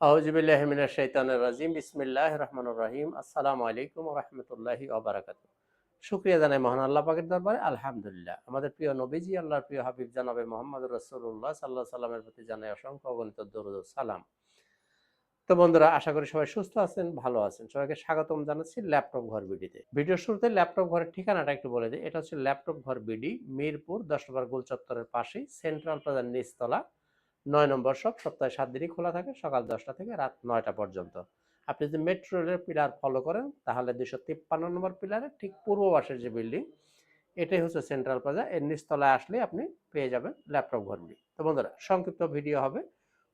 আউজুবিল্লাহ মিনাশ শাইতানির রাজিম বিসমিল্লাহ রহমানুর রহিম আসসালামু আলাইকুম রহমতুল্লাহি ওবারাকাতু শুক্রিয়া জানাই মহান আল্লাহ পাকের দরবারে আলহামদুলিল্লাহ আমাদের প্রিয় নবীজি আল্লাহর প্রিয় হাবিব জানাবে মোহাম্মদ রসুল্লাহ সাল্লাহ সাল্লামের প্রতি জানাই অসংখ্য অগণিত দরুদ সালাম তো বন্ধুরা, আশা করি সবাই সুস্থ আছেন, ভালো আছেন। সবাইকে স্বাগতম জানাচ্ছি ল্যাপটপ ঘর বিডিতে। ভিডিওর শুরুতে ল্যাপটপ ঘরের ঠিকানাটা একটু বলে দিই। এটা হচ্ছে ল্যাপটপ ঘর বিডি, মিরপুর দশ নম্বর গোল চত্বরের পাশেই, সেন্ট্রাল প্লাজার নিচতলা। নয় নম্বর সব সপ্তাহে সাত দিনই খোলা থাকে, সকাল দশটা থেকে রাত নয়টা পর্যন্ত। আপনি যদি মেট্রো রেলের পিলার ফলো করেন, তাহলে দুশো তিপ্পান্ন নম্বর পিলারের ঠিক পূর্ব পাশের যে বিল্ডিং এটাই হচ্ছে সেন্ট্রাল প্লাজা এর নিচতলায় আসলে আপনি পেয়ে যাবেন ল্যাপটপ ঘরগুলি তো বন্ধুরা, সংক্ষিপ্ত ভিডিও হবে।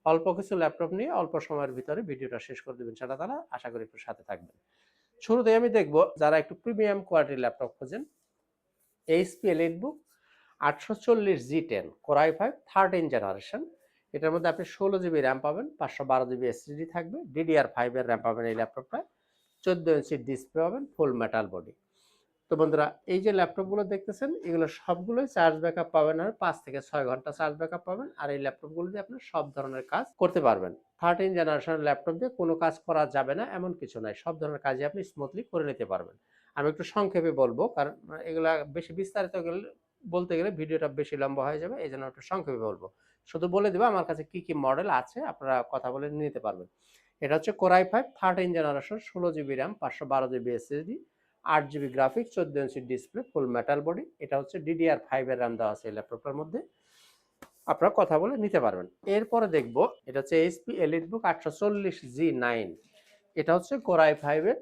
অল্প কিছু ল্যাপটপ নিয়ে অল্প সময়ের ভিতরে ভিডিওটা শেষ করে দেবেন সেটা তারা আশা করি একটু সাথে থাকবেন। শুরুতে আমি দেখব, যারা একটু প্রিমিয়াম কোয়ালিটির ল্যাপটপ খোঁজেন, এইচপি এলিট বুক আটশো চল্লিশ G ten core i five thirteen generation এটার মধ্যে আপনি ষোলো জিবি র্যাম পাবেন, পাঁচশো বারো জিবি এসএসডি থাকবে ডিডিআর ফাইভের র্যাম পাবেন এই ল্যাপটপটায় চোদ্দ ইঞ্চির ডিসপ্লে পাবেন ফুল মেটাল বডি তো বন্ধুরা, এই যে ল্যাপটপগুলো দেখতেছেন, এগুলো সবগুলোই চার্জ ব্যাকআপ পাবেন আর পাঁচ থেকে ছয় ঘণ্টা চার্জ ব্যাকআপ পাবেন আর এই ল্যাপটপগুলো দিয়ে আপনি সব ধরনের কাজ করতে পারবেন। থার্টিন জেনারেশনের ল্যাপটপ দিয়ে কোনো কাজ করা যাবে না, এমন কিছু নাই, সব ধরনের কাজই আপনি স্মুথলি করে নিতে পারবেন। আমি একটু সংক্ষেপে বলব, কারণ এগুলা বেশি বিস্তারিত বলতে গেলে ভিডিওটা বেশি লম্বা হয়ে যাবে, এই জন্য একটু সংক্ষেপে বলব। শুধু বলে দেবো, আমার কাছে কি কি মডেল আছে, আপনারা কথা বলে নিতে পারবেন। এটা হচ্ছে core i five thirteen generation ষোলো জিবি র্যাম পাঁচশো বারো জিবি এসএসডি আট জিবি গ্রাফিক্স চোদ্দ ইঞ্চি ডিসপ্লে ফুল মেটাল বডি এটা হচ্ছে ডিডিআর ফাইভের র্যাম দেওয়া আছে এই ল্যাপটপটার মধ্যে। আপনারা কথা বলে নিতে পারবেন। এরপরে দেখব, এটা হচ্ছে এইচপি এলিট বুক আটশো চল্লিশ জি নাইন এটা হচ্ছে কোরাই ফাইভের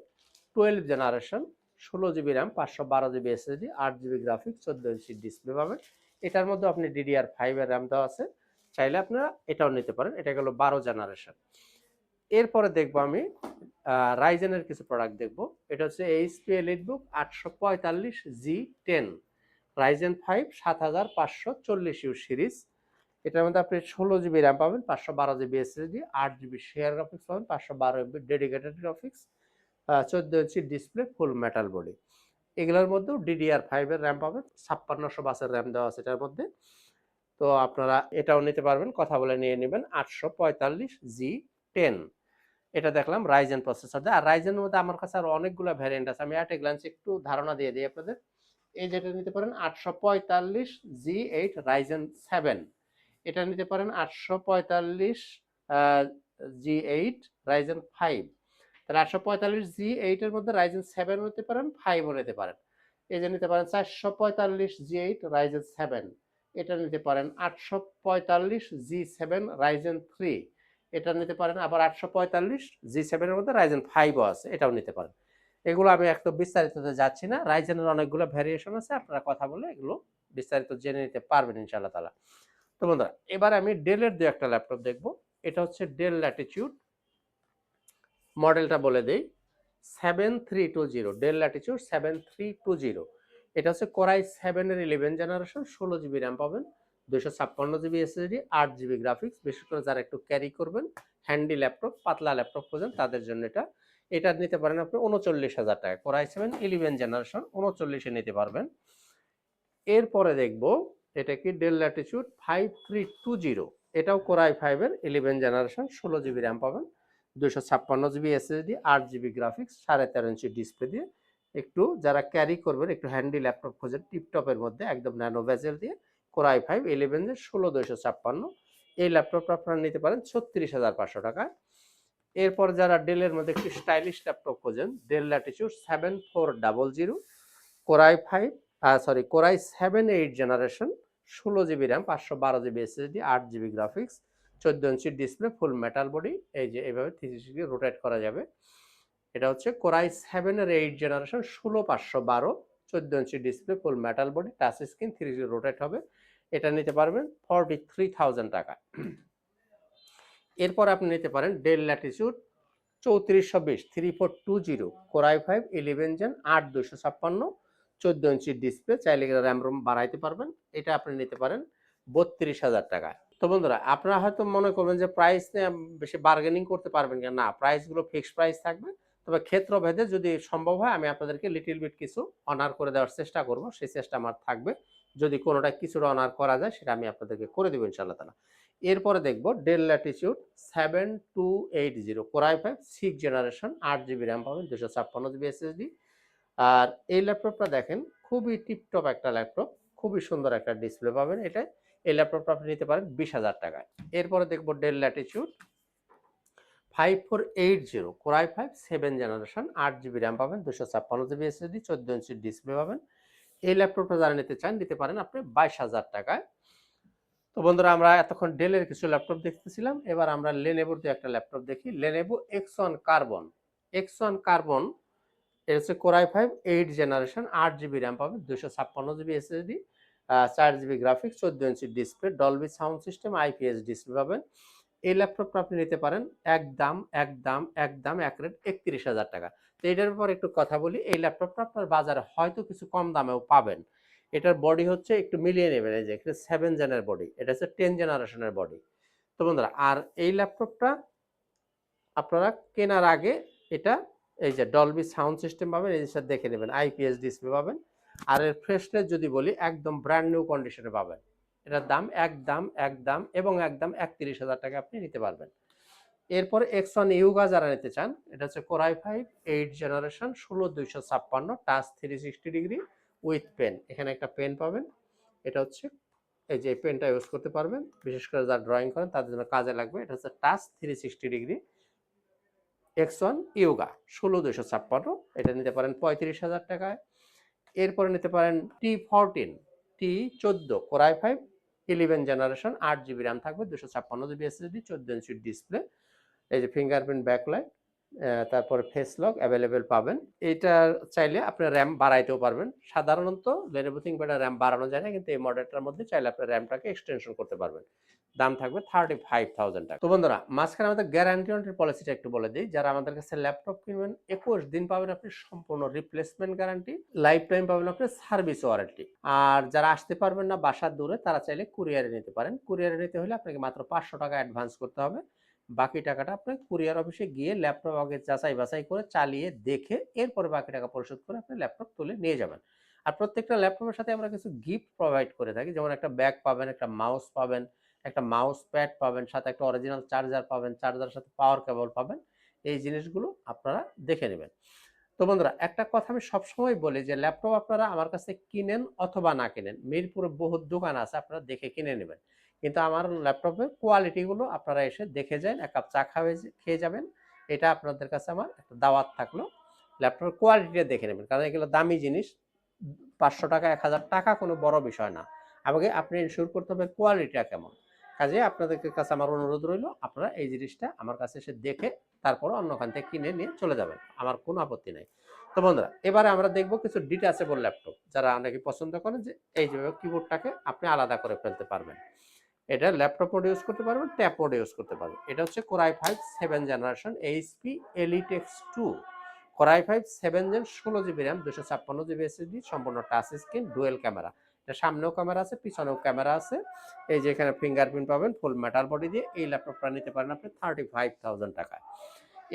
টুয়েলভ জেনারেশন ষোলো জিবি র্যাম, পাঁচশো বারো জিবি এসএসডি আট জিবি গ্রাফিক্স চোদ্দ ইঞ্চি ডিসপ্লে পাবেন। এটার মধ্যে আপনি ডিডিআর ফাইভের র্যাম দেওয়া আছে। চাইলে আপনারা এটাও নিতে পারেন। এটা গেল বারো জেনারেশন এরপরে দেখব আমি রাইজেনের কিছু প্রোডাক্ট দেখব। এটা হচ্ছে এইচপি এলিট বুক আটশো পঁয়তাল্লিশ জি টেন রাইজেন ফাইভ সাত হাজার পাঁচশো চল্লিশ ইউ সিরিজ এটার মধ্যে আপনি ষোলো জিবি র্যাম পাবেন, পাঁচশো বারো জিবি এসএসডি আট জিবি শেয়ার গ্রাফিক্স পাবেন, পাঁচশো বারো ডেডিকেটেড গ্রাফিক্স চোদ্দ ইঞ্চি ডিসপ্লে ফুল মেটাল বডি এগুলোর মধ্যেও ডিডিআর ফাইভের র্যাম পাবেন, ছাপ্পান্নশো বাসের র্যাম দেওয়া আছে এটার মধ্যে। তো আপনারা এটাও নিতে পারবেন, কথা বলে নিয়ে নেবেন, আটশো পঁয়তাল্লিশ জি টেন এটা দেখলাম রাইজেন প্রসেসর আর রাইজেনের মধ্যে আমার কাছে আর অনেকগুলো ভ্যারিয়েন্ট আছে, আমি একটা গ্লান্স একটু ধারণা দিয়ে দিই আপনাদের। এই যেটা নিতে পারেন, আটশো পঁয়তাল্লিশ জি এইট রাইজেন সেভেন এটা নিতে পারেন, আটশো পঁয়তাল্লিশ জি এইট রাইজেন ফাইভ তাহলে আটশো পঁয়তাল্লিশ জি এইটের মধ্যে রাইজেন সেভেন নিতে পারেন ফাইভও নিতে পারেন। এই যে নিতে পারেন চারশো পঁয়তাল্লিশ জি এইট রাইজেন সেভেন এটা নিতে পারেন আটশো পঁয়তাল্লিশ জি সেভেন রাইজেন থ্রি এটা নিতে পারেন আবার আটশো পঁয়তাল্লিশ জি সেভেনের মধ্যে রাইজেন ফাইভও আছে, এটাও নিতে পারেন। এগুলো আমি একদম বিস্তারিততে যাচ্ছি না রাইজেনের অনেকগুলো ভ্যারিয়েশন আছে, আপনারা কথা বলে এগুলো বিস্তারিত জেনে নিতে পারবেন ইনশাআল্লাহ তালা তো বন্ধুরা, এবার আমি ডেলের দু একটা ল্যাপটপ দেখব, এটা হচ্ছে ডেল ল্যাটিচিউড মডেলটা বলে দেই seven three two zero Dell latitude seven three two zero এটা হচ্ছে কোরাই সেভেনের ইলেভেন জেনারেশন ষোলো জিবি র্যাম পাবেন দুশো ছাপ্পান্ন জিবি এসএসডি আট জিবি গ্রাফিক্স বিশেষ করে যারা একটু ক্যারি করবেন হ্যান্ডি ল্যাপটপ পাতলা ল্যাপটপ খোঁজেন, তাদের জন্য এটা। এটা নিতে পারেন আপনি উনচল্লিশ হাজার টাকা core i seven eleven generation উনচল্লিশে নিতে পারবেন। এরপরে দেখব, এটা কি Dell latitude five three two zero এটাও কোরাই ফাইভের ইলেভেন জেনারেশন ষোলো জিবি র্যাম পাবেন। দুশো ছাপ্পান্ন জিবি এসএসডি আট জিবি গ্রাফিক্স সাড়ে তেরো ইঞ্চি ডিসপ্লে দিয়ে। একটু যারা ক্যারি করবেন, একটু হ্যান্ডি ল্যাপটপ খোঁজেন টিপটপের মধ্যে একদম ন্যানো ভেজেল দিয়ে কোরাই ফাইভ ইলেভেনের ষোলো দুশো ছাপ্পান্ন। এই ল্যাপটপটা আপনারা নিতে পারেন ছত্রিশ হাজার পাঁচশো টাকা এরপর যারা ডেলের মধ্যে একটু স্টাইলিশ ল্যাপটপ খোঁজেন Dell latitude seven four double zero core i five sorry core i seven eight generation ষোলো জিবি র্যাম পাঁচশো বারো জিবি এসএসডি আট জিবি গ্রাফিক্স চোদ্দ ইঞ্চি ডিসপ্লে ফুল মেটাল বডি এই যে এইভাবে থ্রি সিক্সটি রোটেট করা যাবে। এটা হচ্ছে কোরাই সেভেনের এইট জেনারেশন ষোলো পাঁচশো বারো, চোদ্দ ইঞ্চি display full metal body touch screen three G rotate হবে। এটা নিতে পারবেন ফর্টি থ্রি থাউজেন্ড টাকা এরপর আপনি নিতে পারেন ডেল ল্যাটিচিউড চৌত্রিশশো বিশ three four two zero core i five eleven gen আট দুশো ছাপ্পান্ন, চোদ্দ ইঞ্চি ডিসপ্লে চাইলে র্যাম রোম বাড়াইতে পারবেন। এটা আপনি নিতে পারেন বত্রিশ হাজার টাকা তো বন্ধুরা, আপনারা হয়তো মনে করবেন যে প্রাইস নিয়ে বেশি বার্গেনিং করতে পারবেন কিনা। না প্রাইসগুলো ফিক্সড প্রাইস থাকবে। তবে ক্ষেত্র ভেদে যদি সম্ভব হয়, আমি আপনাদেরকে লিটিল বিট কিছু অনার করে দেওয়ার চেষ্টা করব। সেই চেষ্টা আমার থাকবে। যদি কোনোটা কিছুটা অনার করা যায়, সেটা আমি আপনাদেরকে করে দেবো ইনশাল্লাহ তালা এরপরে দেখব Dell latitude seven two eight zero core i five six generation আট জিবি র্যাম পাবেন দুশো ছাপ্পান্ন জিবি এসএসডি আর এই ল্যাপটপটা দেখেন, খুবই টিপটপ একটা ল্যাপটপ খুবই সুন্দর একটা ডিসপ্লে পাবেন এটা এই ল্যাপটপটা আপনি নিতে পারেন বিশ হাজার টাকায়। এরপরে দেখব Dell latitude five four eight zero core i five seven generation আট জিবি র্যাম পাবেন দুশো ছাপ্পান্ন জিবি এসএসডি চোদ্দ ইঞ্চির ডিসপ্লে পাবেন। এই ল্যাপটপটা যারা নিতে চান, নিতে পারেন আপনি বাইশ হাজার টাকায়। তো বন্ধুরা, আমরা এতক্ষণ ডেলের কিছু ল্যাপটপ দেখতেছিলাম, এবার আমরা লেনেবোর দিয়ে একটা ল্যাপটপ দেখি। Lenovo X one carbon X one carbon এর হচ্ছে core i five eight generation আট জিবি র্যাম পাবেন দুশো ছাপ্পান্ন জিবি এসএসডি চার জিবি গ্রাফিক্স চোদ্দ ইঞ্চি display Dolby sound system IPS display পাবেন। এই ল্যাপটপটা আপনি নিতে পারেন এক দাম এক দাম এক দাম এক রেট একত্রিশ হাজার টাকা। তো এটার উপর একটু কথা বলি, এই ল্যাপটপটা আপনার বাজারে হয়তো কিছু কম দামেও পাবেন। এটার বডি হচ্ছে একটু মিলিয়ে নেবেন, এই যে এটা সেভেন জেনের বডি এটা হচ্ছে টেন জেনারেশনের বডি তো বন্ধুরা, আর এই ল্যাপটপটা আপনারা কেনার আগে এটা, এই যে ডলবি সাউন্ড সিস্টেম পাবেন, এই জিনিসটা দেখে নেবেন আইপিএস ডিসপ্লে পাবেন। আর এর ফ্রেশনেস যদি বলি, একদম ব্র্যান্ড নিউ কন্ডিশনে পাবেন। এটার দাম এক দাম এক দাম এবং একদম একত্রিশ হাজার টাকা আপনি নিতে পারবেন। এরপরে এক্স ওয়ান ইউগা যারা নিতে চান, এটা হচ্ছে কোরাই ফাইভ এইট জেনারেশন ষোলো দুইশো ছাপ্পান্ন touch three sixty degree with pen এখানে একটা পেন পাবেন। এটা হচ্ছে এই যে পেনটা ইউজ করতে পারবেন। বিশেষ করে যারা ড্রয়িং করেন, তাদের জন্য কাজে লাগবে। এটা হচ্ছে touch three sixty degree X one yoga ষোলো দুশো ছাপ্পান্ন। এটা নিতে পারেন পঁয়ত্রিশ হাজার টাকায়। এরপরে নিতে পারেন টি ফোরটিন টি চোদ্দ core i five eleven generation আট জিবি র্যাম থাকবে, দুশো ছাপ্পান্ন জিবি এসএসডি চোদ্দ ইঞ্চির ডিসপ্লে এই যে ফিঙ্গারপ্রিন্ট ব্যাকলাইট তারপরে ফেস লক অ্যাভেলেবেল পাবেন। এটা চাইলে আপনি র্যাম বাড়াইতেও পারবেন। সাধারণত লেনোভো থিংকপ্যাডের র্যাম বাড়ানো যায় না, কিন্তু এই মডেলটার মধ্যে চাইলে আপনি র্যামটাকে এক্সটেনশন করতে পারবেন। দাম থাকবে থার্টি ফাইভ থাউজেন্ড টাকা। তো বন্ধুরা, মাঝখানে আমাদের গ্যারান্টি ওয়ারেন্টির পলিসিটা একটু বলে দিই। যারা আমাদের কাছে ল্যাপটপ কিনবেন, একুশ দিন পাবেন আপনি সম্পূর্ণ রিপ্লেসমেন্ট গ্যারান্টি লাইফ টাইম পাবেন আপনি সার্ভিস ওয়ারেন্টি আর যারা আসতে পারবেন না বাসার দূরে, তারা চাইলে কুরিয়ারে নিতে পারেন। কুরিয়ারে নিতে হলে আপনাকে মাত্র পাঁচশো টাকা অ্যাডভান্স করতে হবে। বাকি টাকাটা আপনি কুরিয়ার অফিসে গিয়ে ল্যাপটপ আগে যাচাই বাছাই করে চালিয়ে দেখে, এরপরে বাকি টাকা পরিশোধ করে আপনি ল্যাপটপ তুলে নিয়ে যাবেন। আর প্রত্যেকটা ল্যাপটপের সাথে আমরা কিছু গিফট প্রোভাইড করে থাকি। যেমন একটা ব্যাগ পাবেন, একটা মাউস পাবেন একটা মাউস প্যাড পাবেন, সাথে একটা অরিজিনাল চার্জার পাবেন চার্জারের সাথে পাওয়ার কেবল পাবেন, এই জিনিসগুলো আপনারা দেখে নেবেন। তো বন্ধুরা, একটা কথা আমি সবসময় বলি যে ল্যাপটপ আপনারা আমার কাছে কিনেন অথবা না কিনেন, মিরপুরে বহু দোকান আছে, আপনারা দেখে কিনে নেবেন। কিন্তু আমার ল্যাপটপের কোয়ালিটিগুলো আপনারা এসে দেখে যান, এক কাপ চা খাওয়া খেয়ে যাবেন, এটা আপনাদের কাছে আমার একটা দাওয়াত থাকল। ল্যাপটপের কোয়ালিটিটা দেখে নেবেন, কারণ এগুলো দামি জিনিস, পাঁচশো টাকা, এক হাজার টাকা কোনো বড় বিষয় না। আমাকে, আপনি ইনশিওর করতে হবে কোয়ালিটিটা কেমন। কাজে আপনাদের কাছে আমার অনুরোধ রইল, আপনারা এই জিনিসটা আমার কাছে এসে দেখে তারপর অন্যখান থেকে কিনে নিয়ে চলে যাবেন। আমার কোনো আপত্তি নেই। তো বন্ধুরা, এবারে আমরা দেখব কিছু ডিটাচেবল ল্যাপটপ যারা অনেকে পছন্দ করেন যে এই যে কিবোর্ডটাকে আপনি আলাদা করে ফেলতে পারবেন। এটা ল্যাপটপ মোড ইউজ করতে পারবেন ট্যাপ মোড ইউজ করতে পারবেন। এটা হচ্ছে core i five seven generation HP elite x two core i five seven gen ষোলো জিবি র্যাম দুশো ছাপ্পান্ন জিবি এসএসডি সম্পূর্ণ টাচ স্ক্রিন ডুয়েল ক্যামেরা এটা সামনেও ক্যামেরা আছে, পিছনেও ক্যামেরা আছে। এই যে এখানে ফিঙ্গারপ্রিন্ট পাবেন ফুল মেটাল বডি দিয়ে। এই ল্যাপটপটা নিতে পারেন আপনি থার্টি ফাইভ থাউজেন্ড টাকায়।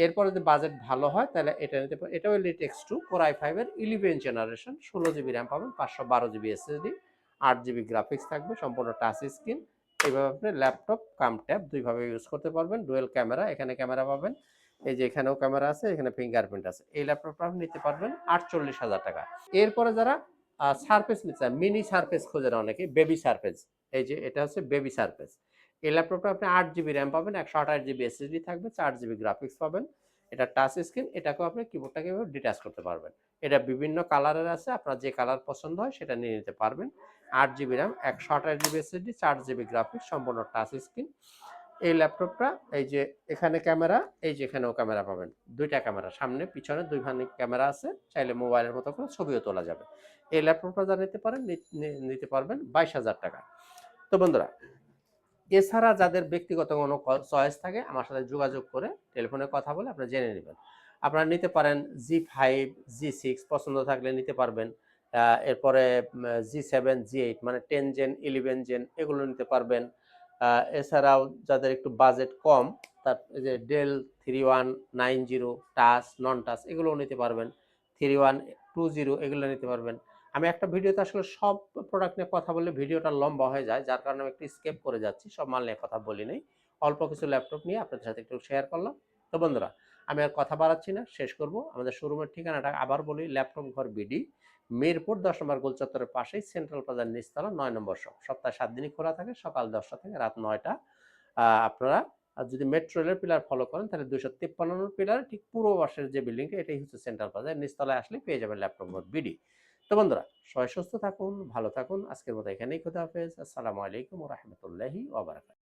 এরপরে যদি বাজেট ভালো হয়, তাহলে এটা নিতে পারেন। এটাও elite x two core i ফাইভের ইলেভেন জেনারেশন ষোলো জিবি র্যাম পাবেন, পাঁচশো বারো জিবি এসএসডি আট জিবি গ্রাফিক্স থাকবে, সম্পূর্ণ টাচ স্ক্রিন এইভাবে আপনি ল্যাপটপ কাম ট্যাব দুইভাবে ইউজ করতে পারবেন। ডুয়েল ক্যামেরা এখানে ক্যামেরা পাবেন। এই যে এখানেও ক্যামেরা আছে, এখানে ফিঙ্গারপ্রিন্ট আছে। এই ল্যাপটপটা আপনি নিতে পারবেন আটচল্লিশ হাজার টাকা এরপরে যারা সারফেস নিতে চান মিনি সারফেস খোঁজেন অনেকে বেবি সারফেস এই যে এটা হচ্ছে বেবি সারফেস এই ল্যাপটপটা আপনি আট জিবি র্যাম পাবেন, একশো আঠাশ জিবি এসএসডি থাকবে, চার জিবি গ্রাফিক্স পাবেন, এটা টাচ স্ক্রিন এটাকেও আপনি কিবোর্ডটাকে ডিটাচ করতে পারবেন। এটা বিভিন্ন কালারের আছে, আপনার যে কালার পছন্দ হয় সেটা নিয়ে নিতে পারবেন। আট জিবি র্যাম একশো আঠাশ জিবি এসএসডি চার জিবি গ্রাফিক্স সম্পূর্ণ টাচ স্ক্রিন এই ল্যাপটপটা, এই যে এখানে ক্যামেরা, এই যে এখানেও ক্যামেরা পাবেন। দুইটা ক্যামেরা, সামনে, পিছনে দুই দুইখানে ক্যামেরা আছে, চাইলে মোবাইলের মতো করে ছবিও তোলা যাবে। এই ল্যাপটপটা যা নিতে পারেন নিতে পারবেন বাইশ হাজার টাকা। তো বন্ধুরা, এছাড়া যাদের ব্যক্তিগত কোনো চয়েস থাকে, আমার সাথে যোগাযোগ করে টেলিফোনে কথা বলে আপনারা জেনে নেবেন। আপনারা নিতে পারেন জি ফাইভ জি সিক্স পছন্দ থাকলে নিতে পারবেন। এরপরে জি সেভেন জি এইট মানে টেন জেন ইলেভেন জেন এগুলো নিতে পারবেন। এছাড়াও যাদের একটু বাজেট কম, তার যে Dell three one nine zero touch non touch এগুলোও নিতে পারবেন। থ্রি ওয়ান টু জিরো এগুলো নিতে পারবেন। আমি একটা ভিডিওতে আসলে সব প্রোডাক্ট নিয়ে কথা বললে ভিডিওটা লম্বা হয়ে যায়, যার কারণে আমি একটু স্কেপ করে যাচ্ছি, সব মাল নিয়ে কথা বলি নাই। অল্প কিছু ল্যাপটপ নিয়ে আপনাদের সাথে একটু শেয়ার করলাম। তো বন্ধুরা, আমি আর কথা বাড়াচ্ছি না, শেষ করব। আমাদের শোরুমের ঠিকানাটা আবার বলি ল্যাপটপ ঘর বিডি মিরপুর দশ নম্বর গোল চত্বরের পাশেই সেন্ট্রাল প্লাজার নিচতলা, নয় নম্বর শপ সপ্তাহে সাত দিনই খোলা থাকে, সকাল দশটা থেকে রাত নয়টা। আপনারা আর যদি মেট্রো রেলের পিলার ফলো করেন, তাহলে দুশো তিপ্পান্ন পিলার ঠিক পূর্ব পাশের যে বিল্ডিংটা এটাই হচ্ছে সেন্ট্রাল প্লাজার নিচতলায় আসলে পেয়ে যাবেন ল্যাপটপ ঘর বিডি তো বন্ধুরা, সবাই সুস্থ থাকুন, ভালো থাকুন। আজকের মতো এখানেই খোদা হাফেজ। আসসালামু আলাইকুম রহমতুল্লাহি ওবরাকাত